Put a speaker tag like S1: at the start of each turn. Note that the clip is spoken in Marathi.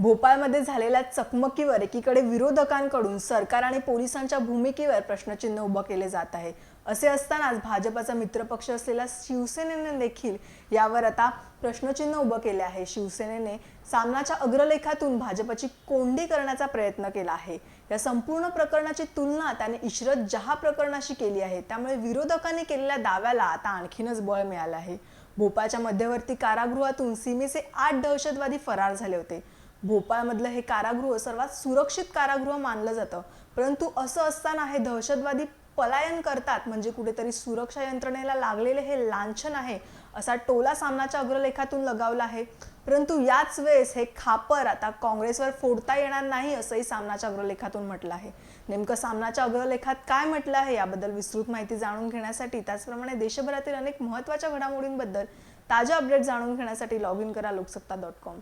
S1: भोपाळमध्ये झालेल्या चकमकीवर एकीकडे विरोधकांकडून सरकार आणि पोलिसांच्या भूमिकेवर प्रश्नचिन्ह उभं केले जात आहे. असे असतानाच भाजपाचा मित्रपक्ष असलेल्या शिवसेनेने देखील यावर आता प्रश्नचिन्ह उभं केले आहे. शिवसेनेने सामनाच्या अग्रलेखातून भाजपची कोंडी करण्याचा प्रयत्न केला आहे. या संपूर्ण प्रकरणाची तुलना त्याने इशरत जहा प्रकरणाशी केली आहे त्यामुळे विरोधकांनी केलेल्या दाव्याला आता आणखीनच बळ मिळालं आहे. भोपाळच्या मध्यवर्ती कारागृहातून सीमेचे आठ दहशतवादी फरार झाले होते. भोपाळमधलं हे कारागृह सर्वात सुरक्षित कारागृह मानलं जातं. परंतु असं असताना हे दहशतवादी पलायन करतात म्हणजे कुठेतरी सुरक्षा यंत्रणेला लागलेले हे लांछन आहे असा टोला सामनाच्या अग्रलेखातून लगावला आहे. परंतु याच वेळेस हे खापर आता काँग्रेसवर फोडता येणार नाही असंही सामनाच्या अग्रलेखातून म्हटलं आहे. नेमकं सामनाच्या अग्रलेखात काय म्हटलं आहे याबद्दल विस्तृत माहिती जाणून घेण्यासाठी त्याचप्रमाणे देशभरातील अनेक महत्त्वाच्या घडामोडींबद्दल ताज्या अपडेट जाणून घेण्यासाठी लॉग इन करा लोकसत्ता डॉट कॉम